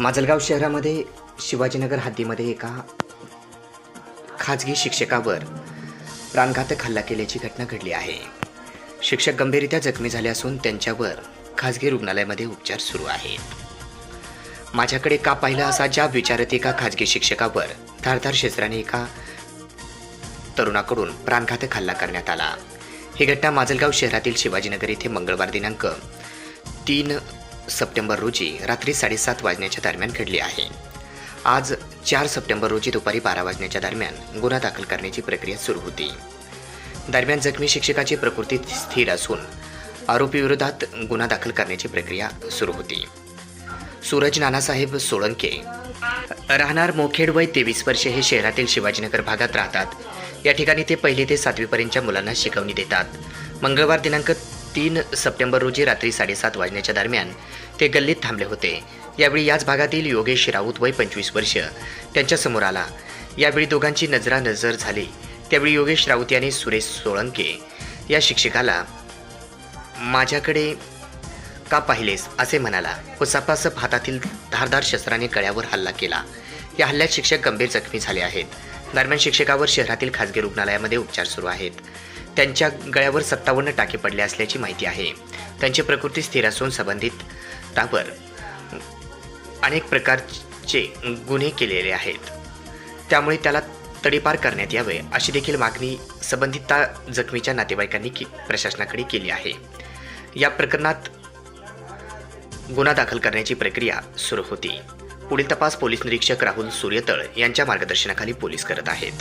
माजलगाव शहरामध्ये शिवाजीनगर हद्दीमध्ये एका खाजगी शिक्षकावर प्राणघातक हल्ला केल्याची घटना घडली आहे. शिक्षक गंभीररित्या जखमी झाले असून त्यांच्यावर खाजगी रुग्णालयामध्ये उपचार सुरू आहेत. माझ्याकडे का पाहिलं असा ज्या विचारत एका खाजगी शिक्षकावर धारधार क्षेत्राने एका तरुणाकडून प्राणघातक हल्ला करण्यात आला. ही घटना माजलगाव शहरातील शिवाजीनगर येथे मंगळवार दिनांक तीन सप्टेंबर रोजी रात्री साडेसात वाजण्याच्या दरम्यान घडली आहे. आज चार सप्टेंबर रोजी दुपारी बारा वाजण्याच्या दरम्यान गुन्हा दाखल करण्याची प्रक्रिया सुरू होती. दरम्यान जखमी शिक्षकाची प्रकृती स्थिर असून आरोपीविरोधात गुन्हा दाखल करण्याची प्रक्रिया सुरू होती. सूरज नानासाहेब सोळंके राहणार मोखेड वय तेवीस वर्षे हे शहरातील शिवाजीनगर भागात राहतात. या ठिकाणी ते पहिली ते सातवीपर्यंतच्या मुलांना शिकवणी देतात. मंगळवार दिनांक तीन सप्टेंबर रोजी रात्री साडेसात वाजण्याच्या दरम्यान ते गल्लीत थांबले होते. यावेळी याच भागातील योगेश राऊत वय पंचवीस वर्ष त्यांच्यासमोर आला. यावेळी दोघांची नजरा नजर झाली. त्यावेळी योगेश राऊत यांनी सुरेश सोळंके या शिक्षकाला माझ्याकडे का पाहिलेस? असे म्हणाला. व सपासप हातातील धारदार शस्त्राने गळ्यावर हल्ला केला. या हल्ल्यात शिक्षक गंभीर जखमी झाले आहेत. दरम्यान शिक्षकावर शहरातील खासगी रुग्णालयामध्ये उपचार सुरू आहेत. त्यांच्या गळ्यावर सत्तावन्न टाके पडले असल्याची माहिती आहे. त्यांची प्रकृती स्थिर असून संबंधित तावर अनेक प्रकारचे गुन्हे केलेले आहेत. त्यामुळे त्याला तडीपार करण्यात यावे अशी देखील मागणी संबंधित जखमीच्या नातेवाईकांनी की प्रशासनाकडे केली आहे. या प्रकरणात गुन्हा दाखल करण्याची प्रक्रिया सुरू होती. पुढील तपास पोलीस निरीक्षक राहुल सूर्यतळ यांच्या मार्गदर्शनाखाली पोलीस करत आहेत.